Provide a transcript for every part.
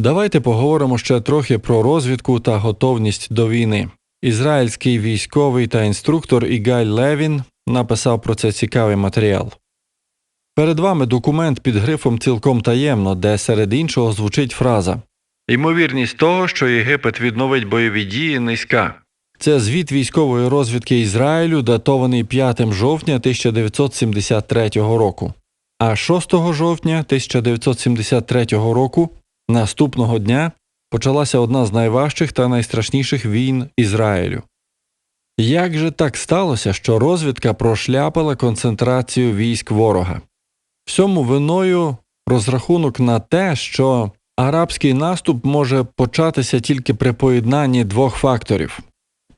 Давайте поговоримо ще трохи про розвідку та готовність до війни. Ізраїльський військовий та інструктор Ігаль Левін написав про це цікавий матеріал. Перед вами документ під грифом цілком таємно, де серед іншого звучить фраза Ймовірність того, що Єгипет відновить бойові дії, низька. Це звіт військової розвідки Ізраїлю, датований 5 жовтня 1973 року. А 6 жовтня 1973 року, наступного дня, почалася одна з найважчих та найстрашніших війн Ізраїлю. Як же так сталося, що розвідка прошляпала концентрацію військ ворога? Всьому виною розрахунок на те, що арабський наступ може початися тільки при поєднанні двох факторів.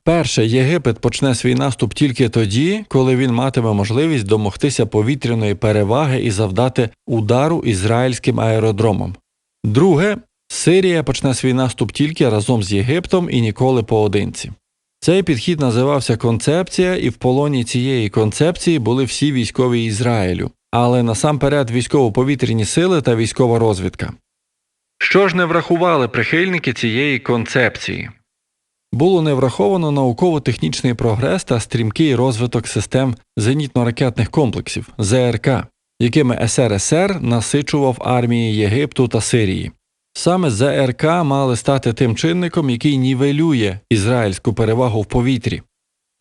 Перше, Єгипет почне свій наступ тільки тоді, коли він матиме можливість домогтися повітряної переваги і завдати удару ізраїльським аеродромам. Друге, Сирія почне свій наступ тільки разом з Єгиптом і ніколи поодинці. Цей підхід називався концепція, і в полоні цієї концепції були всі військові Ізраїлю, але насамперед військово-повітряні сили та військова розвідка. Що ж не врахували прихильники цієї концепції? Було не враховано науково-технічний прогрес та стрімкий розвиток систем зенітно-ракетних комплексів ЗРК, якими СРСР насичував армії Єгипту та Сирії. Саме ЗРК мали стати тим чинником, який нівелює ізраїльську перевагу в повітрі.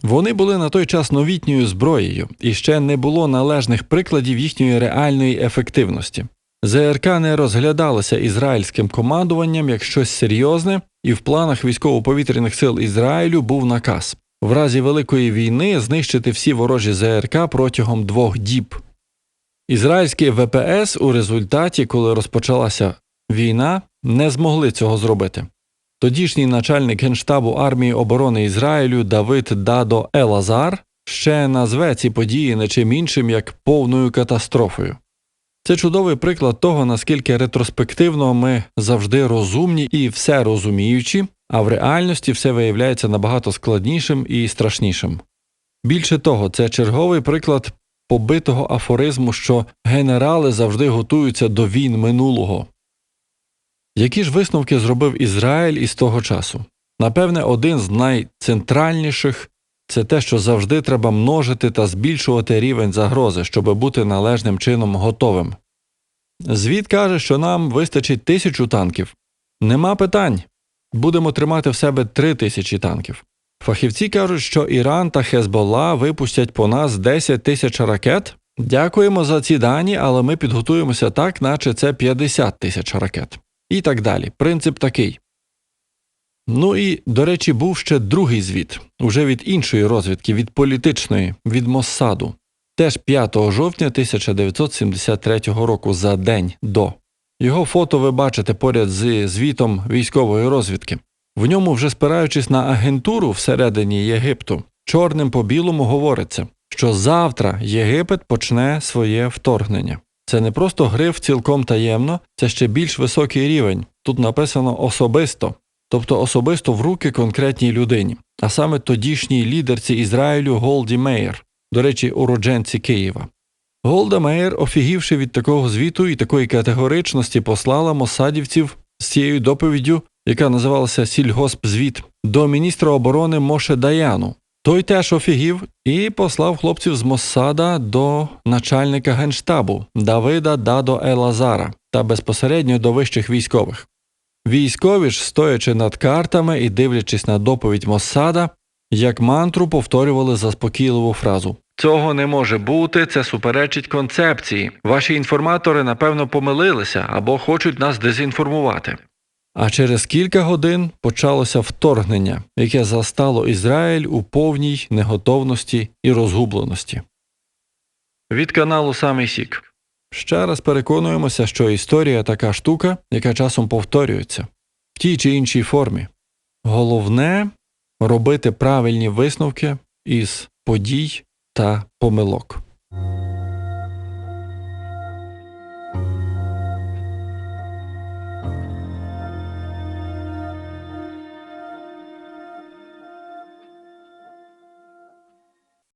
Вони були на той час новітньою зброєю, і ще не було належних прикладів їхньої реальної ефективності. ЗРК не розглядалося ізраїльським командуванням як щось серйозне, і в планах військово-повітряних сил Ізраїлю був наказ в разі Великої війни знищити всі ворожі ЗРК протягом двох діб. Ізраїльські ВПС у результаті, коли розпочалася війна, не змогли цього зробити. Тодішній начальник Генштабу армії оборони Ізраїлю Давид Дадо Елазар ще назве ці події не чим іншим як повною катастрофою. Це чудовий приклад того, наскільки ретроспективно ми завжди розумні і все розуміючі, а в реальності все виявляється набагато складнішим і страшнішим. Більше того, це черговий приклад побитого афоризму, що генерали завжди готуються до війн минулого. Які ж висновки зробив Ізраїль із того часу? Напевне, один з найцентральніших це те, що завжди треба множити та збільшувати рівень загрози, щоб бути належним чином готовим. Звіт каже, що нам вистачить тисячу танків. Нема питань. Будемо тримати в себе три тисячі танків. Фахівці кажуть, що Іран та Хезболла випустять по нас 10 тисяч ракет. Дякуємо за ці дані, але ми підготуємося так, наче це 50 тисяч ракет. І так далі. Принцип такий. Ну і, до речі, був ще другий звіт, уже від іншої розвідки, від політичної, від Моссаду, теж 5 жовтня 1973 року за день до. Його фото ви бачите поряд з звітом військової розвідки. В ньому, вже спираючись на агентуру всередині Єгипту, чорним по білому говориться, що завтра Єгипет почне своє вторгнення. Це не просто гриф цілком таємно, це ще більш високий рівень. Тут написано особисто, тобто особисто в руки конкретній людині, а саме тодішній лідерці Ізраїлю Голді Меєр, до речі, уродженці Києва. Голда Меєр, офігівши від такого звіту і такої категоричності, послала мосадівців з цією доповіддю, яка називалася Сільгоспзвіт, до міністра оборони Моше Даяну. Той теж офігів і послав хлопців з Моссада до начальника генштабу Давида Дадо Елазара та безпосередньо до вищих військових. Військові ж, стоячи над картами і дивлячись на доповідь Моссада, як мантру повторювали заспокійливу фразу Цього не може бути, це суперечить концепції. Ваші інформатори, напевно, помилилися або хочуть нас дезінформувати. А через кілька годин почалося вторгнення, яке застало Ізраїль у повній неготовності і розгубленості. Від каналу Самий Сік. Ще раз переконуємося, що історія така штука, яка часом повторюється в тій чи іншій формі. Головне робити правильні висновки із подій та помилок.